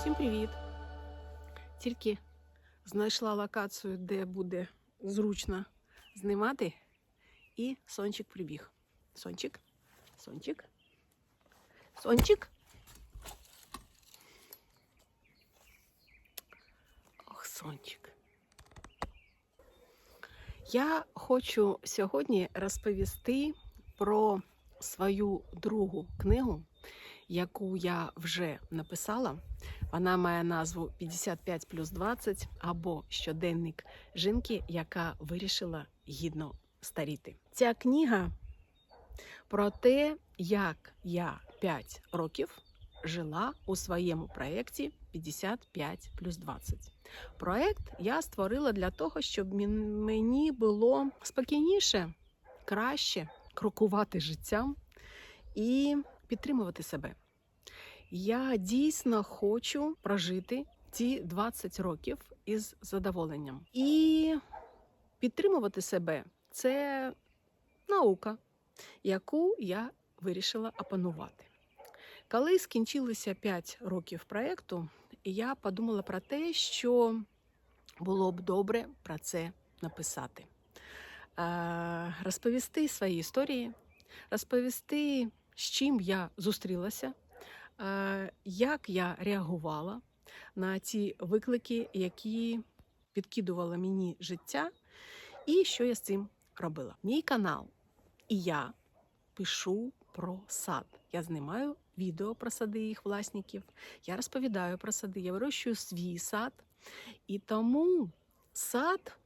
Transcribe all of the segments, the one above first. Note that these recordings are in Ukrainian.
Привіт! Тільки знайшла локацію, де буде зручно знімати, і сончик прибіг. Сончик, сончик, сончик. Ох, сончик. Я хочу сьогодні розповісти про свою другу книгу, яку я вже написала. Вона має назву 55 плюс 20 або щоденник жінки, яка вирішила гідно старіти. Ця книга про те, як я 5 років жила у своєму проєкті 55 плюс 20. Проєкт я створила для того, щоб мені було спокійніше, краще крокувати життям і підтримувати себе. Я дійсно хочу прожити ці 20 років із задоволенням. І підтримувати себе це наука, яку я вирішила опанувати. Коли скінчилися 5 років проєкту, я подумала про те, що було б добре про це написати. Розповісти свої історії, розповісти, з чим я зустрілася, як я реагувала на ті виклики, які підкидувало мені життя, і що я з цим робила. Мій канал і я пишу про сад. Я знімаю відео про сади їх власників, я розповідаю про сади, я вирощую свій сад. І тому сад,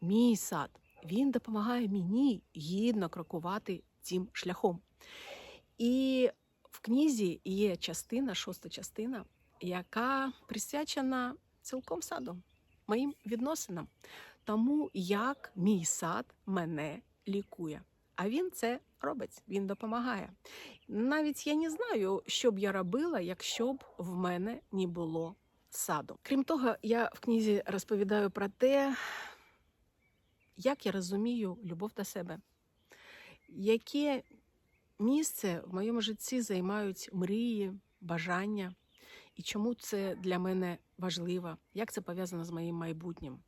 мій сад, він допомагає мені гідно крокувати цим шляхом. І книзі є частина, шоста частина, яка присвячена цілком саду, моїм відносинам, тому як мій сад мене лікує. А він це робить, він допомагає. Навіть я не знаю, що б я робила, якщо б в мене не було саду. Крім того, я в книзі розповідаю про те, як я розумію любов до себе, яке місце в моєму житті займають мрії, бажання, і чому це для мене важливо, як це пов'язано з моїм майбутнім.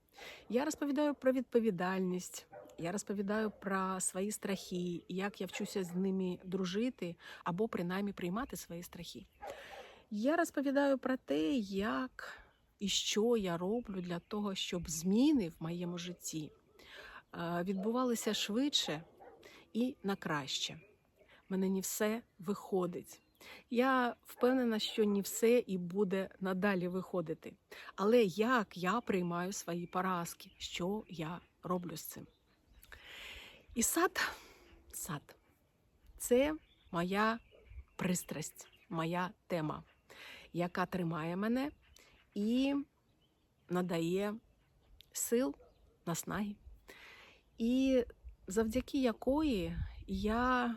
Я розповідаю про відповідальність, я розповідаю про свої страхи, як я вчуся з ними дружити або принаймні приймати свої страхи. Я розповідаю про те, як і що я роблю для того, щоб зміни в моєму житті е, відбувалися швидше і на краще. Мене не все виходить. Я впевнена, що не все і буде надалі виходити. Але як я приймаю свої поразки, що я роблю з цим? І сад, сад це моя пристрасть, моя тема, яка тримає мене і надає сил, наснаги. І завдяки якої я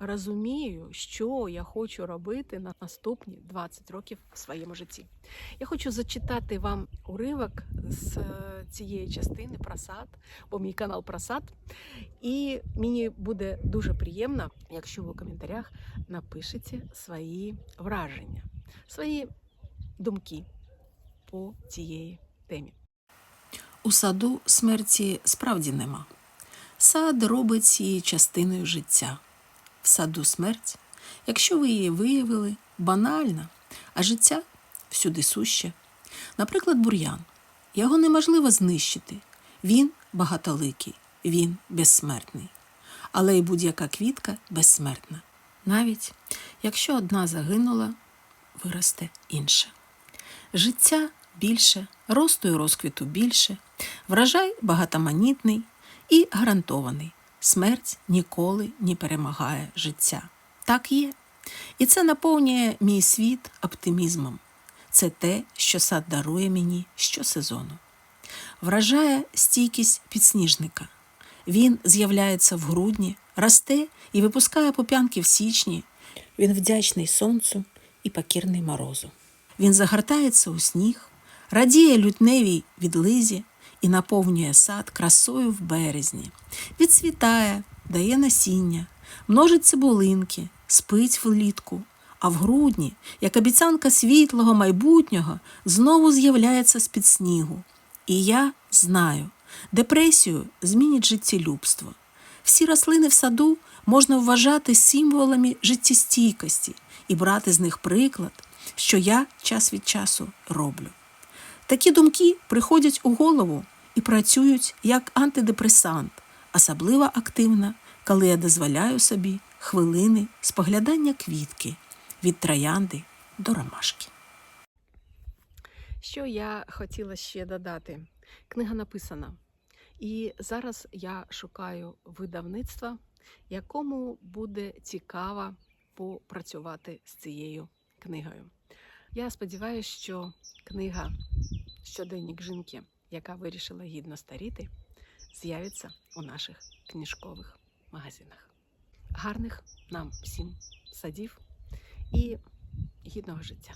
розумію, що я хочу робити на наступні 20 років в своєму житті. Я хочу зачитати вам уривок з е, цієї частини про сад, бо мій канал про сад. І мені буде дуже приємно, якщо ви у коментарях напишете свої враження, свої думки по цієї темі. У саду смерті справді нема. Сад робить її частиною життя. В саду смерть, якщо ви її виявили, банальна, а життя всюди суще. Наприклад, бур'ян. Його неможливо знищити. Він багатоликий, він безсмертний. Але й будь-яка квітка безсмертна. Навіть якщо одна загинула, виросте інша. Життя більше, росту і розквіту більше, врожай багатоманітний і гарантований. Смерть ніколи не перемагає життя. Так є. І це наповнює мій світ оптимізмом. Це те, що сад дарує мені щосезону. Вражає стійкість підсніжника. Він з'являється в грудні, росте і випускає поп'янки в січні. Він вдячний сонцю і покірний морозу. Він загортається у сніг, радіє лютневій відлизі і наповнює сад красою в березні, відцвітає, дає насіння, множить цибулинки, спить влітку, А в грудні, як обіцянка світлого майбутнього, знову з'являється з-під снігу. І я знаю, депресію змінить життєлюбство. Всі рослини в саду можна вважати символами життєстійкості і брати з них приклад, що я час від часу роблю. Такі думки приходять у голову і працюють як антидепресант, особливо активно, коли я дозволяю собі хвилини споглядання квітки від троянди до ромашки. Що я хотіла ще додати? Книга написана. І зараз я шукаю видавництва, якому буде цікаво попрацювати з цією книгою. Я сподіваюся, що книга Щоденник жінки, яка вирішила гідно старіти, з'явиться у наших книжкових магазинах. Гарних нам всім садів і гідного життя!